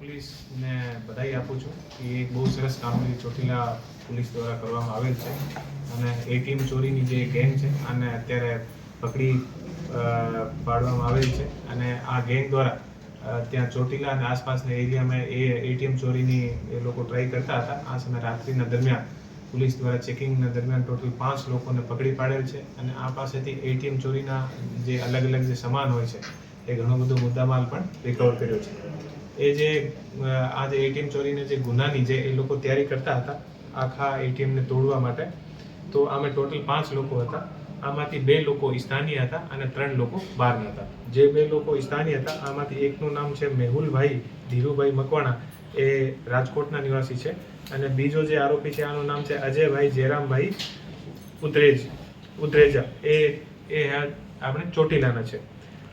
પોલીસને બધાઈ આપું છું કે એક બહુ સરસ કામગીરી ચોટીલા પોલીસ દ્વારા કરવામાં આવેલ છે. અને એટીએમ ચોરીની જે ગેંગ છે, આને અત્યારે પકડી પાડવામાં આવેલ છે. અને આ ગેંગ દ્વારા ત્યાં ચોટીલા અને આસપાસના એરિયામાં એ એટીએમ ચોરીની એ લોકો ટ્રાય કરતા હતા. આ સમય રાત્રિના દરમિયાન પોલીસ દ્વારા ચેકિંગના દરમિયાન ટોટલ પાંચ લોકોને પકડી પાડેલ છે. અને આ પાસેથી એટીએમ ચોરીના જે અલગ અલગ જે સામાન હોય છે, એ ઘણો બધો મુદ્દામાલ પણ રિકવર કર્યો છે. એ જે આ જે એટીએમ ચોરીને જે ગુનાની જે એ લોકો તૈયારી કરતા હતા, આખા એટીએમને તોડવા માટે, તો આમે ટોટલ પાંચ લોકો હતા. આમાંથી બે લોકો સ્થાનીય હતા અને ત્રણ લોકો બહારના હતા. જે બે લોકો સ્થાનીય હતા, આમાંથી એકનું નામ છે મેહુલભાઈ ધીરુભાઈ મકવાણા. એ રાજકોટના નિવાસી છે. અને બીજો જે આરોપી છે, આનું નામ છે અજયભાઈ જયરામભાઈ ઉદ્રેજ, ઉદ્રેજા. એ એ આપણે ચોટીલાના છે.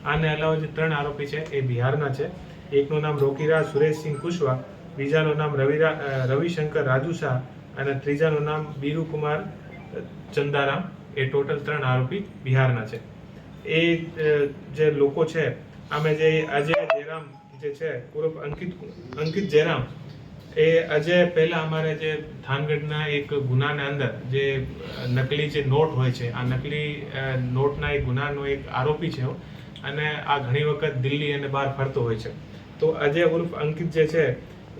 આને અલાવા જે ત્રણ આરોપી છે, એ બિહારના છે. એકનું નામ રોકીરાજ, સુરેશસિંહ કુશવા, બીજાનું નામ રવિરા રવિશંકર રાજુ શાહ અને ત્રીજાનું નામ બીરુકુમાર ચંદારામ. એ ટોટલ ત્રણ આરોપી બિહારના છે. એ જે લોકો છે, આમે જે અજય જયરામ જે છે પૂર્વ અંકિત અંકિત જયરામ, એ અજય પહેલા અમારે જે થાનગઢના એક ગુનાના અંદર જે નકલી જે નોટ હોય છે, આ નકલી નોટના એક ગુનાનો એક આરોપી છે. અને આ ઘણી વખત દિલ્હી અને બહાર ફરતો હોય છે. તો અજય ઉર્ફ અંકિત જે છે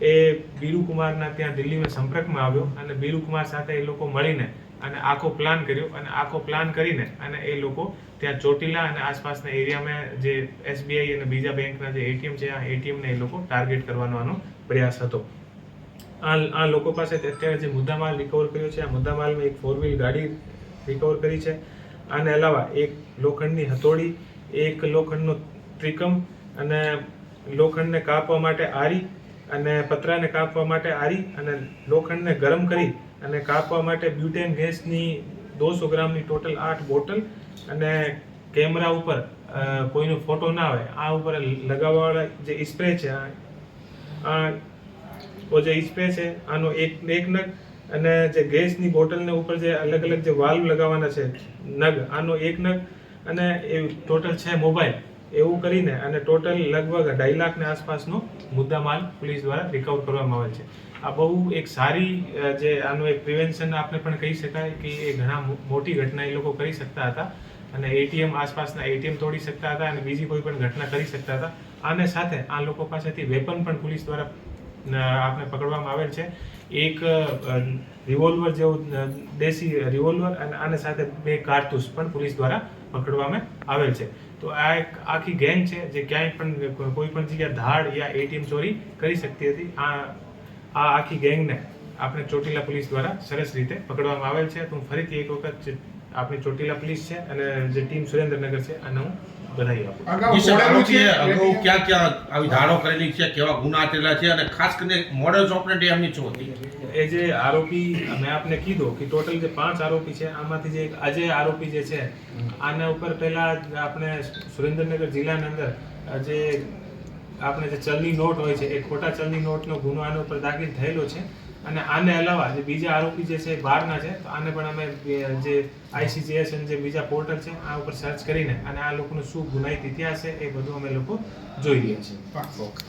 એ બીરુકુમારના ત્યાં દિલ્હીમાં સંપર્કમાં આવ્યો અને બીરુકુમાર સાથે એ લોકો મળીને અને આખો પ્લાન કર્યો અને આખો પ્લાન કરીને અને એ લોકો ત્યાં ચોટીલા અને આસપાસના એરિયામાં જે એસબીઆઈ અને બીજા બેંકના જે એટીએમ છે, આ એટીએમને એ લોકો ટાર્ગેટ કરવાનો પ્રયાસ હતો. આ આ લોકો પાસે અત્યારે જે મુદ્દામાલ રિકવર કર્યો છે, આ મુદ્દામાલમાં એક ફોર વ્હીલ ગાડી રિકવર કરી છે. આને અલાવા એક લોખંડની હથોડી, એક લોખંડનો ત્રિકમ અને લોખંડને કાપવા માટે આરી અને પતરાને કાપવા માટે આરી અને લોખંડને ગરમ કરી અને કાપવા માટે બ્યુટેન ગેસની દોસો ગ્રામની ટોટલ આઠ બોટલ અને કેમેરા ઉપર કોઈનો ફોટો ના આવે, આ ઉપર લગાવવાવાળા જે સ્પ્રે છે, આ જે સ્પ્રે છે, આનો એક એક નગ અને જે ગેસની બોટલને ઉપર જે અલગ અલગ જે વાલ્વ લગાવવાના છે, નગ, આનો એક નગ અને એ ટોટલ છે મોબાઈલ. એવું કરીને અને ટોટલ લગભગ અઢાઈ લાખની આસપાસનો મુદ્દામાલ પોલીસ દ્વારા રિકવર કરવામાં આવે છે. આ બહુ એક સારી જે આનું એક પ્રિવેન્શન આપણે પણ કહી શકાય કે એ ઘણા મોટી ઘટના એ લોકો કરી શકતા હતા અને એટીએમ આસપાસના એટીએમ તોડી શકતા હતા અને બીજી કોઈ પણ ઘટના કરી શકતા હતા. આને સાથે આ લોકો પાસેથી વેપન પણ પોલીસ દ્વારા આપણે પકડવામાં આવેલ છે. એક રિવોલ્વર જેવું દેશી રિવોલ્વર અને આને સાથે બે કારતૂસ પણ પોલીસ દ્વારા પકડવામાં આવેલ છે. તો આ એક આખી ગેંગ છે જે ક્યાંય પણ કોઈ પણ જગ્યાએ ધાડ યા એટીએમ ચોરી કરી શકતી હતી. આ આ આખી ગેંગને આપણે ચોટીલા પોલીસ દ્વારા સરસ રીતે પકડવામાં આવેલ છે. તો હું ફરીથી એક વખત આપણી ચોટીલા પોલીસ છે અને જે ટીમ સુરેન્દ્રનગર છે આને હું બધાઈ આપું. છે અગાઉ ક્યાં ક્યાં આવી ધારો કરેલી છે કેવા ગુના થયેલા છે અને ખાસ કરીને મોડલ ઓપરેટી એમની શું હતી? એ જે આરોપી મેં આપને કીધું કે ટોટલ જે પાંચ આરોપી છે આમાંથી જે આજે આરોપી જે છે આના ઉપર પહેલા આપણે સુરેન્દ્રનગર જિલ્લાની અંદર જે આપણે જે ચલની નોટ હોય છે, એ ખોટા ચલની નોટનો ગુનો આના ઉપર દાખલ થયેલો છે અને આને અલાવા જે બીજા આરોપી જે છે બહારના છે, તો આને પણ અમે જે આઈસીજીએસ અને જે બીજા પોર્ટલ છે, આ ઉપર સર્ચ કરીને અને આ લોકોનો શું ગુનાહિત ઇતિહાસ છે, એ બધું અમે લોકો જોઈ રહ્યા છીએ ઓકે.